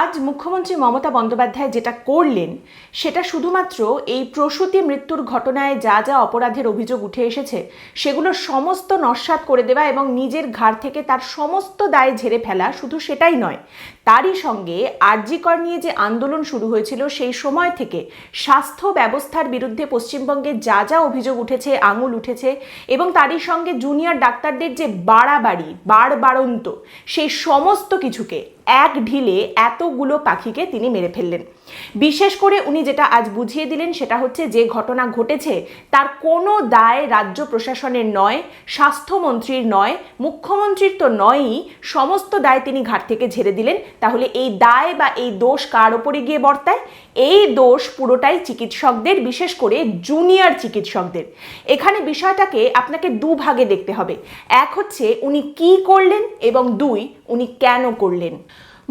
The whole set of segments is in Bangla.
আজ মুখ্যমন্ত্রী মমতা বন্দ্যোপাধ্যায় যেটা করলেন, সেটা শুধুমাত্র এই প্রসূতি মৃত্যুর ঘটনায় যা যা অপরাধের অভিযোগ উঠে এসেছে, সেগুলো সমস্ত নস্বাত করে দেওয়া এবং নিজের ঘাড় থেকে তার সমস্ত দায় ঝেড়ে ফেলা শুধু সেটাই নয় তারই সঙ্গে আরজিকর নিয়ে যে আন্দোলন শুরু হয়েছিল, সেই সময় থেকে স্বাস্থ্য ব্যবস্থার বিরুদ্ধে পশ্চিমবঙ্গে যা যা অভিযোগ উঠেছে, আঙুল উঠেছে এবং তারই সঙ্গে জুনিয়র ডাক্তারদের যে বাড়াবাড়ি, বাড়বাড়ন্ত, সেই সমস্ত কিছুকে এক ঢিলে এতগুলো পাখিকে তিনি মেরে ফেললেন। বিশেষ করে উনি যেটা আজ বুঝিয়ে দিলেন, সেটা হচ্ছে যে ঘটনা ঘটেছে তার কোনো দায় রাজ্য প্রশাসনের নয়, স্বাস্থ্যমন্ত্রীর নয়, মুখ্যমন্ত্রীর তো নয়ই, সমস্ত দায় তিনি ঘাট থেকে ঝেড়ে দিলেন। তাহলে এই দায় বা এই দোষ কার ওপরে গিয়ে বর্তায়? এই দোষ পুরোটাই চিকিৎসকদের, বিশেষ করে জুনিয়র চিকিৎসকদের। এখানে বিষয়টাকে আপনাকে দুভাগে দেখতে হবে। এক হচ্ছে, উনি কি করলেন এবং দুই, উনি কেন করলেন?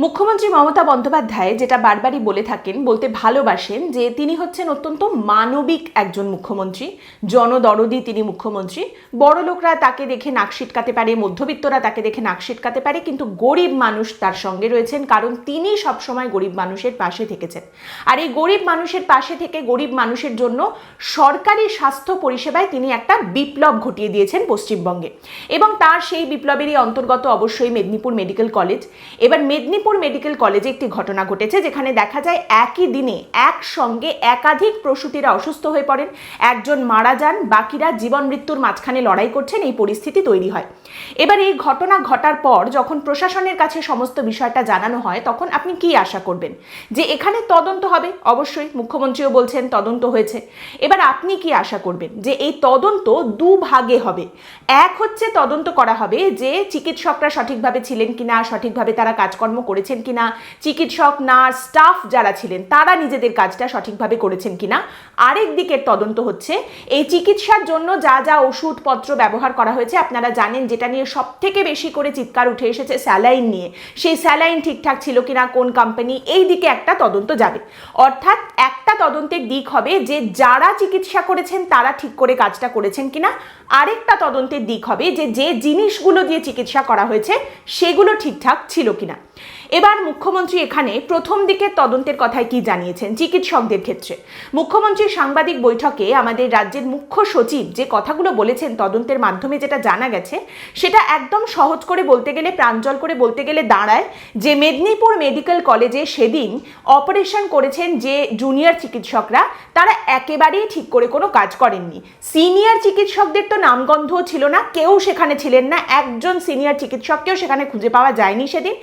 মুখ্যমন্ত্রী মমতা বন্দ্যোপাধ্যায় যেটা বারবারই বলে থাকেন, বলতে ভালোবাসেন যে তিনি হচ্ছেন অত্যন্ত মানবিক একজন মুখ্যমন্ত্রী, জনদরদি তিনি মুখ্যমন্ত্রী। বড় লোকরা তাকে দেখে নাক সিটকাতে পারে, মধ্যবিত্তরা তাকে দেখে নাক সিটকাতে পারে, কিন্তু গরিব মানুষ তার সঙ্গে রয়েছেন কারণ তিনি সবসময় গরিব মানুষের পাশে থেকেছেন। আর এই গরিব মানুষের পাশে থেকে গরিব মানুষের জন্য সরকারি স্বাস্থ্য পরিষেবায় তিনি একটা বিপ্লব ঘটিয়ে দিয়েছেন পশ্চিমবঙ্গে। এবং তার সেই বিপ্লবেরই অন্তর্গত অবশ্যই মেদিনীপুর মেডিকেল কলেজ। এবার মেদিনীপুর মেডিকেল কলেজে একটি ঘটনা ঘটেছে যেখানে দেখা যায় একই দিনে একসঙ্গে একাধিক প্রসূতিরা অসুস্থ হয়ে পড়েন। একজন মারা যান, বাকিরা জীবন মৃত্যুর মাঝখানে লড়াই করছেন, এই পরিস্থিতি তৈরি হয়। এবার এই ঘটনা ঘটার পর যখন প্রশাসনের কাছে সমস্ত বিষয়টা জানানো হয়, তখন আপনি কি আশা করবেন? যে এখানে তদন্ত হবে? অবশ্যই, মুখ্যমন্ত্রীও বলছেন তদন্ত হয়েছে। এবার আপনি কি আশা করবেন? যে এই তদন্ত দুভাগে হবে। এক হচ্ছে তদন্ত করা হবে যে চিকিৎসকরা সঠিকভাবে ছিলেন কিনা, সঠিকভাবে তারা কাজকর্ম করেছেন কিনা, চিকিৎসক, নার্স, স্টাফ যারা ছিলেন, তারা নিজেদের কাজটা সঠিকভাবে করেছেন কিনা। আরেক দিকের তদন্ত হচ্ছে, এই চিকিৎসার জন্য যা যা ওষুধপত্র ব্যবহার করা হয়েছে, আপনারা জানেন যেটা নিয়ে সব থেকে বেশি করে চিৎকার উঠে এসেছে স্যালাইন নিয়ে। সেই স্যালাইন ঠিকঠাক ছিল কিনা, কোন কোম্পানি এই দিকে একটা তদন্ত যাবে। অর্থাৎ একটা তদন্তের দিক হবে যে যারা চিকিৎসা করেছেন, তারা ঠিক করে কাজটা করেছেন কিনা। আরেকটা তদন্তের দিক হবে যে যে জিনিসগুলো দিয়ে চিকিৎসা করা হয়েছে, সেগুলো ঠিকঠাক ছিল কিনা। এবার মুখ্যমন্ত্রী এখানে প্রথম দিকের তদন্তের কথায় কি জানিয়েছেন চিকিৎসকদের ক্ষেত্রে? মুখ্যমন্ত্রী সাংবাদিক বৈঠকে আমাদের রাজ্যের মুখ্য সচিব যে কথাগুলো বলেছেন তদন্তের মাধ্যমে যেটা জানা গেছে, সেটা একদম সহজ করে বলতে গেলে প্রাঞ্জল করে বলতে গেলে দাঁড়ায় যে মেদিনীপুর মেডিকেল কলেজে সেদিন অপারেশন করেছেন যে জুনিয়র চিকিৎসকরা, তারা একেবারেই ঠিক করে কোনো কাজ করেননি। সিনিয়র চিকিৎসকদের তো নামগন্ধও ছিল না, কেউ সেখানে ছিলেন না, একজন সিনিয়র চিকিৎসককেও সেখানে খুঁজে পাওয়া যায়নি সেদিন।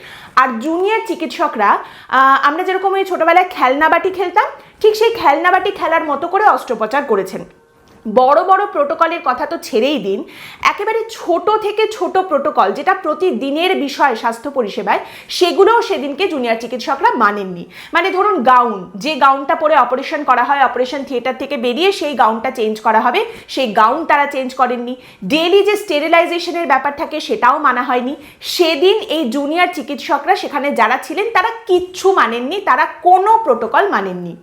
আর জুনিয়র চিকিৎসকরা আমরা যেরকম ওই ছোটোবেলায় খেলনাবাটি খেলতাম, ঠিক সেই খেলনাবাটি খেলার মতো করে অস্ত্রোপচার করেছেন। বড় বড় প্রোটোকলের কথা তো ছেড়েই দিন। একেবারে ছোট থেকে ছোট প্রোটোকল যেটা প্রতিদিনের বিষয় স্বাস্থ্য পরিষেবায়, সেগুলোও সেদিনকে জুনিয়র চিকিৎসকরা মানেননি। মানে ধরুন গাউন, যে গাউনটা পরে অপারেশন করা হয়, অপারেশন থিয়েটার থেকে বেরিয়ে সেই গাউনটা চেঞ্জ করা হবে, সেই গাউন তারা চেঞ্জ করেননি। ডেলি যে স্টেরিলাইজেশনের ব্যাপার থাকে সেটাও মানা হয়নি। সেদিন এই জুনিয়র চিকিৎসকরা সেখানে যারা ছিলেন, তারা কিচ্ছু মানেননি, তারা কোনো প্রোটোকল মানেননি।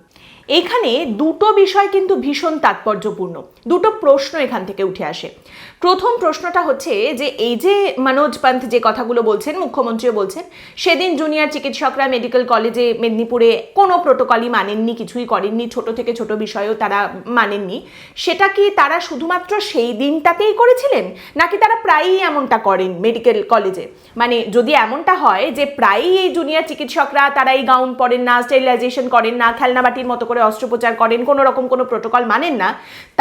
এখানে দুটো বিষয় কিন্তু ভীষণ তাৎপর্যপূর্ণ। দুটো প্রশ্ন এখান থেকে উঠে আসে। প্রথম প্রশ্নটা হচ্ছে যে এই যে মনোজ পান্থ যে কথাগুলো বলছেন, মুখ্যমন্ত্রীও বলছেন, সেদিন জুনিয়র চিকিৎসকরা মেডিকেল কলেজে মেদিনীপুরে কোনো প্রোটোকলই মানেননি, কিছুই করেননি, ছোট থেকে ছোট বিষয়েও তারা মানেননি। সেটা কি তারা শুধুমাত্র সেই দিনটাতেই করেছিলেন, নাকি তারা প্রায়ই এমনটা করেন মেডিকেল কলেজে? মানে যদি এমনটা হয় যে প্রায়ই এই জুনিয়র চিকিৎসকরা তারা এই গাউন পরেন না, স্টেরিলাইজেশন করেন না, খেলনাবাটির মতো করে অস্ত্রোপচার করেন, কোনো রকম কোনো প্রোটোকল মানেন না,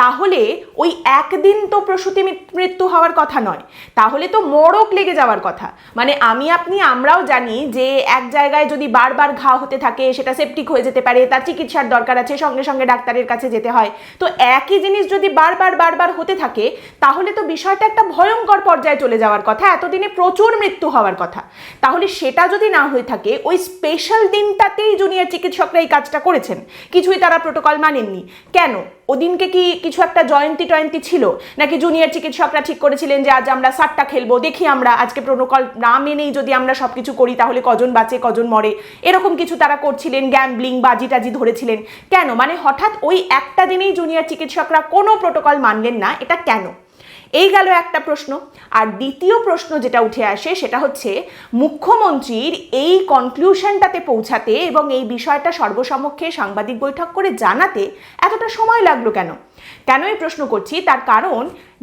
তাহলে ওই একদিন তো প্রসূতি মৃত্যু হওয়ার কথা নয়। তাহলে তো মোড়ক লেগে যাওয়ার কথা। মানে আমি, আপনি, আমরাও জানি যে এক জায়গায় যদি বারবার ঘা হতে থাকে, সেটা সেপটিক হয়ে যেতে পারে, তার চিকিৎসার দরকার আছে, সঙ্গে সঙ্গে ডাক্তারের কাছে যেতে হয়। তো একই জিনিস যদি বারবার বারবার হতে থাকে, তাহলে তো বিষয়টা একটা ভয়ঙ্কর পর্যায়ে চলে যাওয়ার কথা, এতদিনে প্রচুর মৃত্যু হওয়ার কথা। তাহলে সেটা যদি না হয়ে থাকে, ওই স্পেশাল দিনটাতেই জুনিয়র চিকিৎসকরা এই কাজটা করেছেন। কিছুই তারা প্রোটোকল মানেননি। কেন? ওদিনকে কি কিছু একটা জয়ন্তী টয়ন্তী ছিল? নাকি জুনিয়র চিকিৎসকরা ঠিক করেছিলেন যে আজ আমরা সাতটা খেলব, দেখি আমরা, আজকে প্রোটোকল না মেনেই যদি আমরা সব কিছু করি তাহলে কজন বাঁচে, কজন মরে? এরকম কিছু তারা করছিলেন গ্যাম্বলিং বাজি টাজি ধরেছিলেন। কেন? মানে হঠাৎ ওই একটা দিনেই জুনিয়র চিকিৎসকরা কোনো প্রোটোকল মানলেন না, এটা কেন? এই গেল একটা প্রশ্ন। আর দ্বিতীয় প্রশ্ন যেটা উঠে আসে সেটা হচ্ছে, মুখ্যমন্ত্রীর এই কনক্লুশনটাতে পৌঁছাতে এবং এই বিষয়টা সর্বসমক্ষে সাংবাদিক বৈঠক করে জানাতে এতটা সময় লাগল কেন? কেন এই প্রশ্ন করছি? তার কারণ,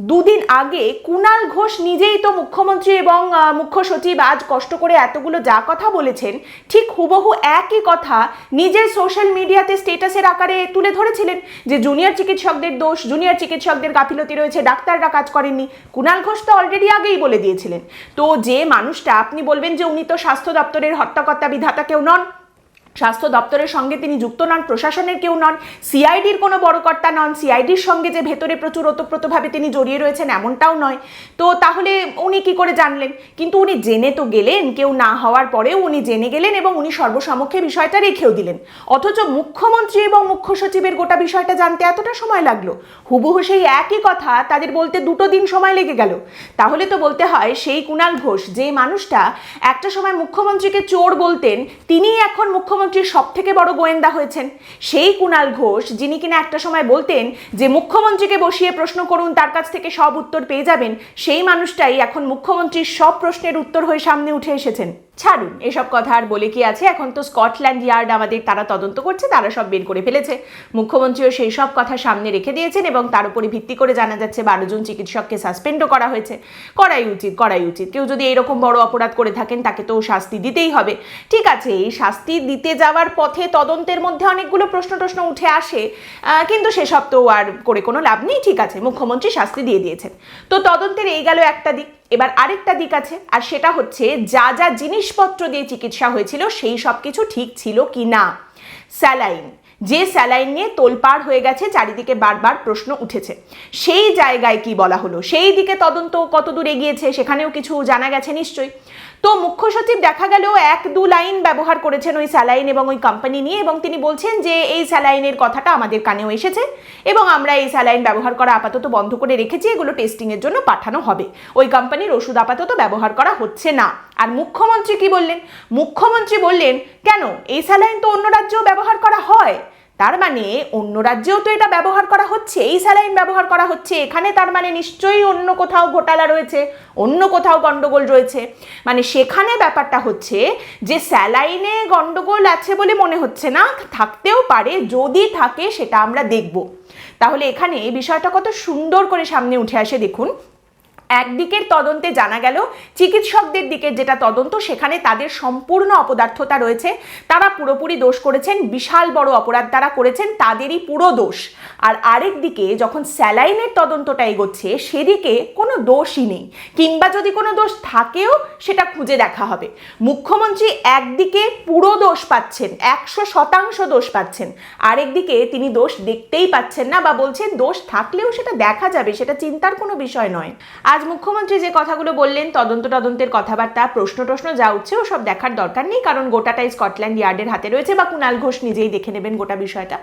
দুদিন আগে কুণাল ঘোষ নিজেই তো মুখ্যমন্ত্রী এবং মুখ্য সচিব আজ কষ্ট করে এতগুলো যা কথা বলেছেন, ঠিক হুবহু একই কথা নিজের সোশ্যাল মিডিয়াতে স্টেটাসের আকারে তুলে ধরেছিলেন যে জুনিয়র চিকিৎসকদের দোষ, জুনিয়র চিকিৎসকদের গাফিলতি রয়েছে, ডাক্তাররা কাজ করেননি। কুণাল ঘোষ তো অলরেডি আগেই বলে দিয়েছিলেন। তো যে মানুষটা, আপনি বলবেন যে উনি তো স্বাস্থ্য দপ্তরের হত্যাকর্তা বিধাতা কেউ নন। স্বাস্থ্য দপ্তরের সঙ্গে তিনি যুক্ত নন, প্রশাসনের কেউ নন, সিআইডির কোনো বড় কর্তা নন, সিআইডির সঙ্গে যে ভেতরে প্রচুর ওতপ্রোতভাবে তিনি জড়িয়ে রয়েছেন এমনটাও নয়। তো তাহলে উনি কি করে জানলেন? কিন্তু উনি জেনে তো গেলেন, কেউ না হওয়ার পরেও উনি জেনে গেলেন এবং উনি সর্বসমক্ষে বিষয়টা রেখেও দিলেন। অথচ মুখ্যমন্ত্রী এবং মুখ্য সচিবের গোটা বিষয়টা জানতে এতটা সময় লাগল। হুবহু সেই একই কথা, তাদের বলতে দুটো দিন সময় লেগে গেল। তাহলে তো বলতে হয়, সেই কুণাল ঘোষ, যে মানুষটা একটা সময় মুখ্যমন্ত্রীকে চোর বলতেন, তিনিই এখন মুখ্যমন্ত্রীর সব থেকে বড় গোয়েন্দা হয়েছেন সেই কুণাল ঘোষ, যিনি কিনা একটা সময় বলতেন যে, মুখ্যমন্ত্রীকে বসিয়ে প্রশ্ন করুন, তার কাছ থেকে সব উত্তর পেয়ে যাবেন। সেই মানুষটাই এখন মুখ্যমন্ত্রীর সব প্রশ্নের উত্তর হয়ে সামনে উঠে এসেছেন। ছাড়ুন, এসব কথা আর বলে কি আছে? এখন তো স্কটল্যান্ড ইয়ার্ড আমাদের তারা তদন্ত করছে, তারা সব বের করে ফেলেছে। মুখ্যমন্ত্রীও সেই সব কথা সামনে রেখে দিয়েছেন এবং তার উপরে ভিত্তি করে জানা যাচ্ছে বারো জন চিকিৎসককে সাসপেন্ডও করা হয়েছে। করাই উচিত করাই উচিত। কেউ যদি এরকম বড় অপরাধ করে থাকেন, তাকে তো শাস্তি দিতেই হবে। ঠিক আছে, এই শাস্তি দিতে যাওয়ার পথে তদন্তের মধ্যে অনেকগুলো প্রশ্ন টশ্ন উঠে আসে কিন্তু সেসব তো আর করে কোনো লাভ নেই। ঠিক আছে, মুখ্যমন্ত্রী শাস্তি দিয়ে দিয়েছেন। তো তদন্তের এই গেল একটা দিক। এবার আরেকটা দিক আছে, আর সেটা হচ্ছে যা যা জিনিসপত্র দিয়ে চিকিৎসা হয়েছিল সেই সব কিছু ঠিক ছিল কি না। স্যালাইন, যে স্যালাইন নিয়ে তোলপাড় হয়ে গেছে, চারিদিকে বারবার প্রশ্ন উঠেছে। সেই জায়গায় কি বলা হলো? সেই দিকে তদন্ত কত দূর এগিয়েছে? সেখানেও কিছু জানা গেছে নিশ্চয়ই। তো মুখ্য সচিব দেখা গেল এক দু লাইন ব্যবহার করেছেন ওই স্যালাইন এবং ওই কোম্পানি নিয়ে এবং তিনি বলছেন যে এই স্যালাইনের কথাটা আমাদের কানেও এসেছে এবং আমরা এই স্যালাইন ব্যবহার করা আপাতত বন্ধ করে রেখেছি, এগুলো টেস্টিংয়ের জন্য পাঠানো হবে। ওই কোম্পানির ওষুধ আপাতত ব্যবহার করা হচ্ছে না। আর মুখ্যমন্ত্রী কি বললেন? মুখ্যমন্ত্রী বললেন, কেন? এই স্যালাইন তো অন্য রাজ্যেও ব্যবহার করা হয়। তার মানে অন্য রাজ্যেও তো এটা ব্যবহার করা হচ্ছে, এই স্যালাইন ব্যবহার করা হচ্ছে, এখানে তার মানে নিশ্চয়ই অন্য কোথাও ঘোটালা রয়েছে, অন্য কোথাও গন্ডগোল রয়েছে। মানে সেখানে ব্যাপারটা হচ্ছে যে স্যালাইনে গন্ডগোল আছে বলে মনে হচ্ছে না, থাকতেও পারে, যদি থাকে সেটা আমরা দেখব। তাহলে এখানে বিষয়টা কত সুন্দর করে সামনে উঠে আসে, দেখুন। একদিকের তদন্তে জানা গেল, চিকিৎসকদের দিকের যেটা তদন্ত, সেখানে তাদের সম্পূর্ণ অপদার্থতা রয়েছে। তারা পুরোপুরি দোষ করেছেন, বিশাল বড় অপরাধ তারা করেছেন, তাদেরই পুরো দোষ। আর আরেক দিকে যখন স্যালাইনের তদন্তটা এগোচ্ছে, সেদিকে কোনো দোষই নেই। কিংবা যদি কোনো দোষ থাকেও, সেটা খুঁজে দেখা হবে। মুখ্যমন্ত্রী একদিকে পুরো দোষ পাচ্ছেন, একশো শতাংশ দোষ পাচ্ছেন। আরেকদিকে তিনি দোষ দেখতেই পাচ্ছেন না বা বলছেন দোষ থাকলেও সেটা দেখা যাবে, সেটা চিন্তার কোনো বিষয় নয়। আজ মুখ্যমন্ত্রী যে কথাগুলো বললেন, তদন্ত তদন্তের কথাবার্তা প্রশ্ন টশ্ন যা উঠছে ও সব দেখার দরকার নেই, কারণ গোটাটাই স্কটল্যান্ড ইয়ার্ডের হাতে রয়েছে বা কুণাল ঘোষ নিজেই দেখে নেবেন গোটা বিষয়টা।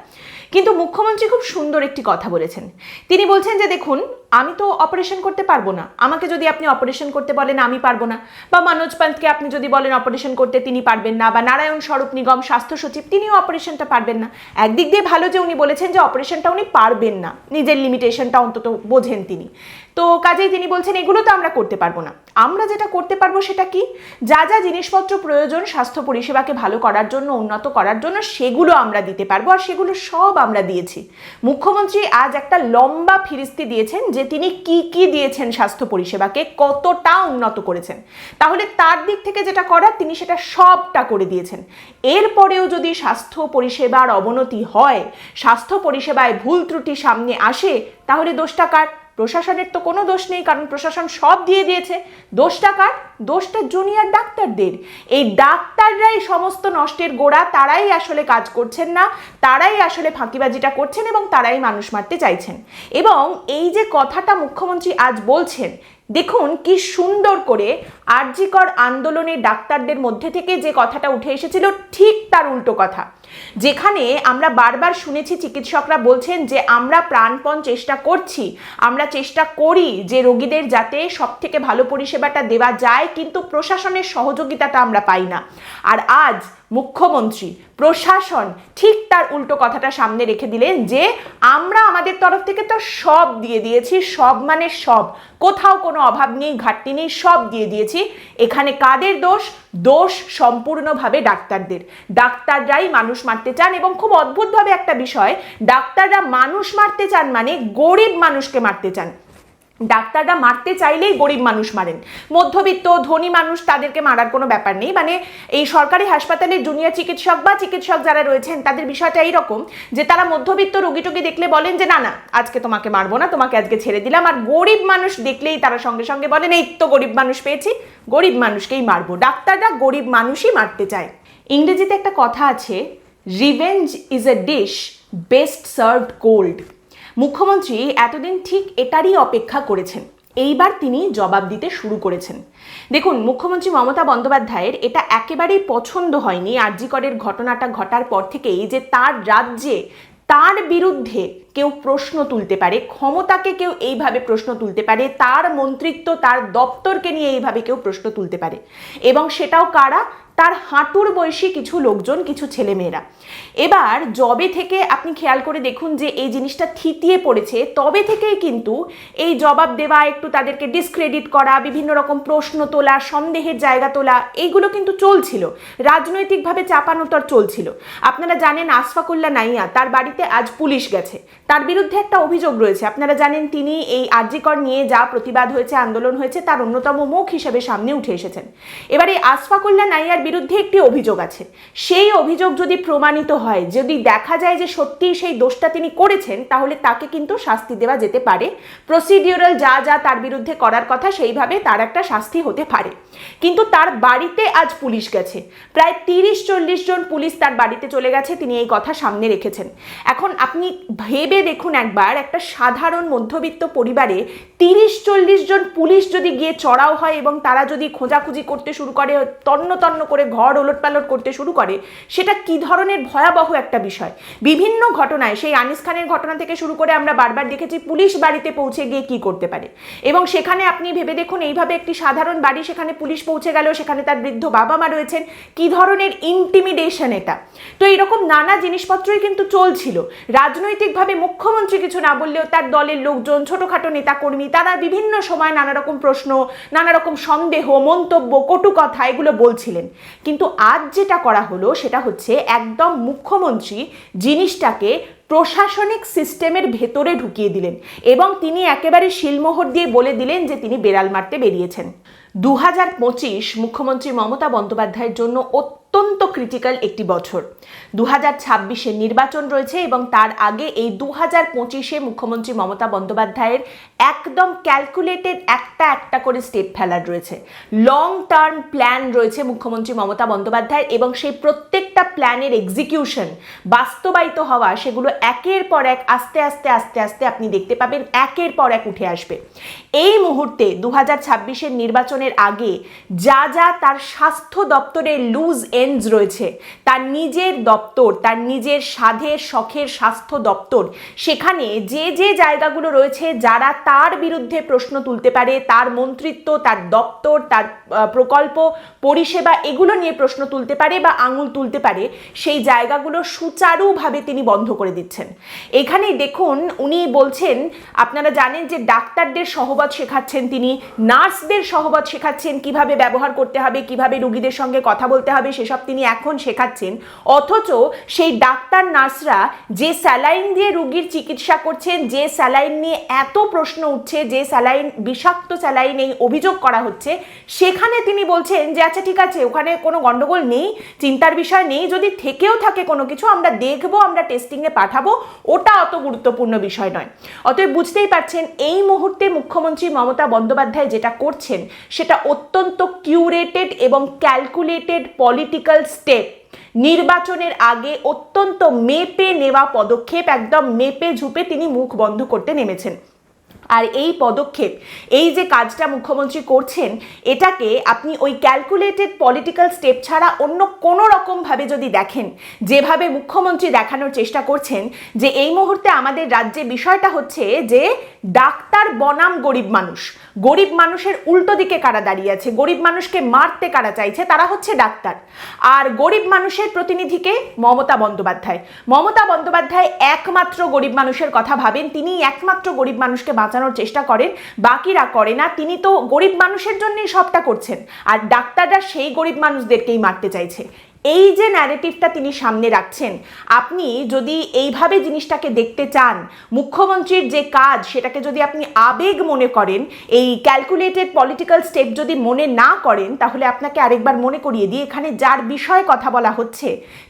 কিন্তু মুখ্যমন্ত্রী খুব সুন্দর একটি কথা বলেছেন। তিনি বলছেন যে, দেখুন, আমি তো অপারেশন করতে পারব না। আমাকে যদি আপনি অপারেশন করতে বলেন, আমি পারব না। বা মনোজ পান্তকে আপনি যদি বলেন, অপারেশন করতে তিনি পারবেন না। বা নারায়ণ স্বরূপ নিগম, স্বাস্থ্য সচিব, তিনিও অপারেশনটা পারবেন না। একদিক দিয়ে ভালো যে উনি বলেছেন যে, অপারেশনটা উনি পারবেন না। নিজের লিমিটেশনটা অন্তত বোঝেন তিনি। তো কাজেই তিনি বলছেন, এগুলো তো আমরা করতে পারব না। আমরা যেটা করতে পারব সেটা কি? যা যা জিনিসপত্র প্রয়োজন স্বাস্থ্য পরিষেবাকে ভালো করার জন্য, উন্নত করার জন্য, সেগুলো আমরা দিতে পারব আর সেগুলো সব আমরা দিয়েছি। মুখ্যমন্ত্রী আজ একটা লম্বা ফিরিস্তি দিয়েছেন যে তিনি কি কি দিয়েছেন স্বাস্থ্য পরিষেবাকে, কতটা উন্নত করেছেন। তাহলে তার দিক থেকে যেটা করার, তিনি সেটা সবটা করে দিয়েছেন। এরপরেও যদি স্বাস্থ্য পরিষেবার অবনতি হয়, স্বাস্থ্য পরিষেবায় ভুল ত্রুটি সামনে আসে, তাহলে দোষটা কার? প্রশাসনের তো কোনো দোষ নেই, কারণ প্রশাসন সব দিয়ে দিয়েছে। দোষটা কার? দোষটা জুনিয়র ডাক্তারদের। এই ডাক্তাররাই সমস্ত নষ্টের গোড়া, তারাই আসলে কাজ করছেন না, তারাই আসলে ফাঁকিবাজিটা করছেন এবং তারাই মানুষ মারতে চাইছেন। এবং এই যে কথাটা মুখ্যমন্ত্রী আজ বলছেন দেখুন কি সুন্দর করে আরজিকর আন্দোলনের ডাক্তারদের মধ্যে থেকে যে কথাটা উঠে এসেছিল, ঠিক তার উল্টো কথা। যেখানে আমরা বারবার শুনেছি, চিকিৎসকরা বলছেন যে আমরা প্রাণপণ চেষ্টা করছি, আমরা চেষ্টা করি যে রোগীদের যাতে সব থেকে ভালো পরিষেবাটা দেওয়া যায়, কিন্তু প্রশাসনের সহযোগিতাটা আমরা পাই না। আর আজ মুখ্যমন্ত্রী, প্রশাসন ঠিক তার উল্টো কথাটা সামনে রেখে দিলেন যে, আমরা আমাদের তরফ থেকে তো সব দিয়ে দিয়েছি, সব মানে সব। কোথাও কোনো অভাব নেই, ঘাটতি নেই, সব দিয়ে দিয়েছি। এখানে কাদের দোষ? দোষ সম্পূর্ণভাবে ডাক্তারদের। ডাক্তাররাই মানুষ মারতে চান এবং খুব অদ্ভুতভাবে একটা বিষয়, ডাক্তাররা মানুষ মারতে চান মানে গরিব মানুষকে মারতে চান। ডাক্তাররা মারতে চাইলেই গরিব মানুষ মারেন। মধ্যবিত্ত, ধনী মানুষ তাদেরকে মারার কোনো ব্যাপার নেই। মানে এই সরকারি হাসপাতালের জুনিয়র চিকিৎসক বা চিকিৎসক যারা রয়েছেন, তাদের বিষয়টা এইরকম যে তারা মধ্যবিত্ত রোগী টোগী দেখলে বলেন যে, না না, আজকে তোমাকে মারবো না, তোমাকে আজকে ছেড়ে দিলাম। আর গরিব মানুষ দেখলেই তারা সঙ্গে সঙ্গে বলেন, এই তো গরিব মানুষ পেয়েছি, গরিব মানুষকেই মারবো। ডাক্তাররা গরিব মানুষই মারতে চায়। ইংরেজিতে একটা কথা আছে, revenge is a dish best served cold. মুখ্যমন্ত্রী এতদিন ঠিক এটারই অপেক্ষা করেছেন। এইবার তিনি জবাব দিতে শুরু করেছেন। দেখুন, মুখ্যমন্ত্রী মমতা বন্দ্যোপাধ্যায়ের এটা একেবারেই পছন্দ হয়নি। আরজিকরের ঘটনাটা ঘটার পর থেকেই যে তার রাজ্যে তার বিরুদ্ধে কেউ প্রশ্ন তুলতে পারে, ক্ষমতাকে কেউ এইভাবে প্রশ্ন তুলতে পারে, তার মন্ত্রিত্ব, তার দপ্তরকে নিয়ে এইভাবে কেউ প্রশ্ন তুলতে পারে। এবং সেটাও কারা? তার হাঁটুর বয়সী কিছু লোকজন, কিছু ছেলেমেয়েরা। এবার জবে থেকে আপনি খেয়াল করে দেখুন যে এই জিনিসটা থিতিয়ে পড়েছে, তবে থেকেই কিন্তু এই জবাব দেওয়া, একটু তাদেরকে ডিসক্রেডিট করা, বিভিন্ন রকম প্রশ্ন তোলা, সন্দেহের জায়গা তোলা, এইগুলো কিন্তু চলছিল। রাজনৈতিকভাবে চাপানোতর চলছিল। আপনারা জানেন আশফাকুল্লা নাইয়া, তার বাড়িতে আজ পুলিশ গেছে। তার বিরুদ্ধে একটা অভিযোগ রয়েছে। আপনারা জানেন তিনি এই আর্জিকর নিয়ে যা প্রতিবাদ হয়েছে, আন্দোলন হয়েছে, তার অন্যতম মুখ হিসেবে সামনে উঠে এসেছেন। এবার এই নাইয়ার বিরুদ্ধে একটি অভিযোগ আছে। সেই অভিযোগ যদি প্রমাণিত হয়, যদি দেখা যায় যে সত্যিই সেই দোষটা তিনি করেছেন, তাহলে তাকে কিন্তু শাস্তি দেওয়া যেতে পারে। প্রসিডিউরাল যা যা তার বিরুদ্ধে করার কথা, সেইভাবে তার একটা শাস্তি হতে পারে। কিন্তু তার বাড়িতে আজ পুলিশ গেছে। প্রায় তিরিশ চল্লিশ জন পুলিশ তার বাড়িতে চলে গেছে, তিনি এই কথা সামনে রেখেছেন। এখন আপনি ভেবে দেখুন একবার, একটা সাধারণ মধ্যবিত্ত পরিবারে তিরিশ চল্লিশ জন পুলিশ যদি গিয়ে চড়াও হয় এবং তারা যদি খোঁজাখুঁজি করতে শুরু করে, তন্ন তন্ন করে ঘর ওলট পালট করতে শুরু করে, সেটা কি ধরনের ভয়াবহ একটা বিষয়? বিভিন্ন ঘটনায়, সেই আনিস খানের ঘটনা থেকে শুরু করে আমরা বারবার দেখেছি পুলিশ বাড়িতে পৌঁছে গিয়ে কি করতে পারে। এবং সেখানে আপনি ভেবে দেখুন, এইভাবে একটি সাধারণ বাড়ি সেখানে পুলিশ পৌঁছে গেল, সেখানে তার বৃদ্ধ বাবা মা রয়েছেন, কি ধরনের ইন্টিমিডেশন এটা? তো এইরকম নানা জিনিসপত্রই কিন্তু চলছিল। রাজনৈতিকভাবে মুখ্যমন্ত্রী কিছু না বললেও তার দলের লোকজন, ছোটখাটো নেতাকর্মী, তারা বিভিন্ন সময় নানা রকম প্রশ্ন নানা রকম সন্দেহ, মন্তব্য, কটু কথা এগুলো বলছিলেন। কিন্তু আজ যেটা করা হলো সেটা হচ্ছে একদম মুখ্যমন্ত্রী জিনিসটাকে প্রশাসনিক সিস্টেমের ভেতরে ঢুকিয়ে দিলেন এবং তিনি একেবারে শিলমোহর দিয়ে বলে দিলেন যে তিনি বেড়াল মারতে বেরিয়েছেন। দু হাজার পঁচিশ মুখ্যমন্ত্রী মমতা বন্দ্যোপাধ্যায়ের জন্য অত্যন্ত ক্রিটিক্যাল একটি বছর। দু হাজার ছাব্বিশে নির্বাচন রয়েছে এবং তার আগে এই দু হাজার পঁচিশে মুখ্যমন্ত্রী মমতা বন্দ্যোপাধ্যায়ের একদম ক্যালকুলেটেড একটা একটা করে স্টেপ ফেলার রয়েছে। লং টার্ম প্ল্যান রয়েছে মুখ্যমন্ত্রী মমতা বন্দ্যোপাধ্যায়ের এবং সেই প্রত্যেকটা প্ল্যানের এক্সিকিউশন বাস্তবায়িত হওয়া সেগুলো একের পর এক আস্তে আস্তে আস্তে আস্তে আপনি দেখতে পাবেন, একের পর এক উঠে আসবে। এই মুহূর্তে দু হাজার ছাব্বিশের নির্বাচনের আগে যা যা তার স্বাস্থ্য দপ্তরের লুজ এন্ডস রয়েছে। তার নিজের দপ্তর, তার নিজের সাধের শখের স্বাস্থ্য দপ্তর, সেখানে যে যে জায়গাগুলো রয়েছে, যারা তার বিরুদ্ধে প্রশ্ন তুলতে পারে, তার মন্ত্রিত্ব, তার দপ্তর, তার প্রকল্প, পরিষেবা, এগুলো নিয়ে প্রশ্ন তুলতে পারে বা আঙুল তুলতে পারে, সেই জায়গাগুলো সুচারুভাবে তিনি বন্ধ করে দিচ্ছেন। এখানেই দেখুন, উনি বলছেন, আপনারা জানেন যে ডাক্তারদের সহবত শেখাচ্ছেন তিনি, নার্সদের সহবত শেখাচ্ছেন, কীভাবে ব্যবহার করতে হবে, কীভাবে রুগীদের সঙ্গে কথা বলতে হবে সেসব তিনি এখন শেখাচ্ছেন। অথচ সেই ডাক্তার, নার্সরা যে স্যালাইন দিয়ে রুগীর চিকিৎসা করছেন, যে স্যালাইন নিয়ে এত প্রশ্ন উঠছে, যে স্যালাইন, বিষাক্ত স্যালাইন এই অভিযোগ করা হচ্ছে, সেখানে তিনি বলছেন যে আচ্ছা ঠিক আছে, ওখানে কোনো গন্ডগোল নেই, চিন্তার বিষয় নেই, যদি থেকেও থাকে কোনো কিছু, আমরা দেখব, আমরা টেস্টিংয়ে পাঠাবো, ওটা অত গুরুত্বপূর্ণ বিষয় নয়। অতএব বুঝতেই পারছেন, এই মুহূর্তে মুখ্যমন্ত্রী মমতা বন্দ্যোপাধ্যায় যেটা করছেন, সেটা অত্যন্ত কিউরেটেড এবং ক্যালকুলেটেড পলিটিক্যাল স্টেপ নির্বাচনের আগে অত্যন্ত মেপে নেওয়া পদক্ষেপ, একদম মেপে ঝুপে তিনি মুখ বন্ধ করতে নেমেছেন। আর এই পদক্ষেপ, এই যে কাজটা মুখ্যমন্ত্রী করছেন, এটাকে আপনি ওই ক্যালকুলেটেড পলিটিক্যাল স্টেপ ছাড়া অন্য কোনো রকমভাবে যদি দেখেন, যেভাবে মুখ্যমন্ত্রী দেখানোর চেষ্টা করছেন, যে এই মুহূর্তে আমাদের রাজ্যে বিষয়টা হচ্ছে যে ডাক্তার বনাম গরিব মানুষ। গরিব মানুষের উল্টো দিকে কারা দাঁড়িয়ে আছে? গরিব মানুষকে মারতে কারা চাইছে? তারা হচ্ছে ডাক্তার। আর গরিব মানুষের প্রতিনিধিকে মমতা বন্দ্যোপাধ্যায়। মমতা বন্দ্যোপাধ্যায় একমাত্র গরিব মানুষের কথা ভাবেন তিনি একমাত্র গরিব মানুষকে বাঁচানোর চেষ্টা করেন, বাকিরা করে না। তিনি তো গরিব মানুষের জন্যই সবটা করছেন। আর ডাক্তাররা সেই গরিব মানুষদেরকেই মারতে চাইছে। এই যে ন্যারেটিভটা তিনি সামনে রাখছেন, আপনি যদি এইভাবে জিনিসটাকে দেখতে চান, মুখ্যমন্ত্রীর যে কাজ সেটাকে যদি আপনি আবেগ মনে করেন, এই ক্যালকুলেটেড পলিটিক্যাল স্টেপ যদি মনে না করেন, তাহলে আপনাকে আরেকবার মনে করিয়ে দিই, এখানে যার বিষয়ে কথা বলা হচ্ছে,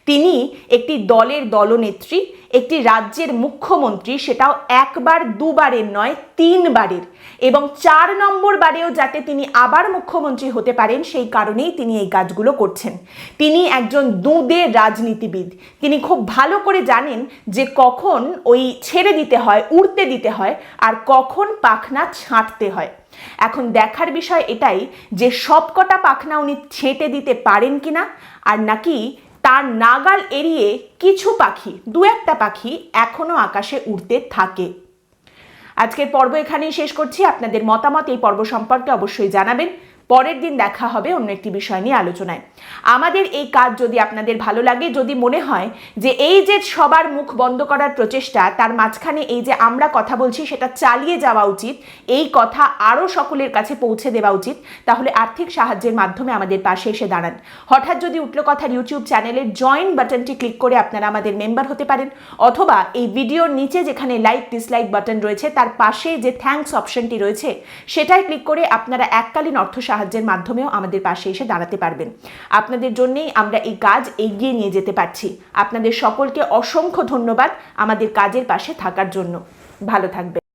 তিনি একটি দলের দলনেত্রী, একটি রাজ্যের মুখ্যমন্ত্রী, সেটাও একবার, দুবারের নয়, তিনবারের। এবং চার নম্বর বারেও যাতে তিনি আবার মুখ্যমন্ত্রী হতে পারেন, সেই কারণেই তিনি এই কাজগুলো করছেন। তিনি একজন দুঁদে রাজনীতিবিদ। তিনি খুব ভালো করে জানেন যে কখন ওই ছেড়ে দিতে হয়, উড়তে দিতে হয় আর কখন পাখনা ছাঁটতে হয়। এখন দেখার বিষয় এটাই যে সবকটা পাখনা উনি ছেঁটে দিতে পারেন কিনা আর নাকি তার নাগাল এড়িয়ে কিছু পাখি, দু একটা পাখি এখনও আকাশে উড়তে থাকে। আজকের পর্ব এখানেই শেষ করছি। আপনাদের মতামত এই পর্ব সম্পর্কে অবশ্যই জানাবেন। পরের দিন দেখা হবে অন্য একটি বিষয় নিয়ে আলোচনায়। আমাদের এই কাজ যদি আপনাদের ভালো লাগে, যদি মনে হয় যে এই যে সবার মুখ বন্ধ করার প্রচেষ্টা, তার মাঝখানে এই যে আমরা কথা বলছি, সেটা চালিয়ে যাওয়া উচিত, এই কথা আরও সকলের কাছে পৌঁছে দেওয়া উচিত, তাহলে আর্থিক সাহায্যের মাধ্যমে আমাদের পাশে এসে দাঁড়ান। হঠাৎ যদি উঠল কথার ইউটিউব চ্যানেলের জয়েন বাটনটি ক্লিক করে আপনারা আমাদের মেম্বার হতে পারেন, অথবা এই ভিডিওর নিচে যেখানে লাইক ডিসলাইক বাটন রয়েছে, তার পাশে যে থ্যাঙ্কস অপশনটি রয়েছে সেটাই ক্লিক করে আপনারা এককালীন অর্থ সাহায্যের মাধ্যমেও আমাদের পাশে এসে দাঁড়াতে পারবেন। আপনাদের জন্যেই আমরা এই কাজ এগিয়ে নিয়ে যেতে পারছি। আপনাদের সকলকে অসংখ্য ধন্যবাদ আমাদের কাজের পাশে থাকার জন্য। ভালো থাকবেন।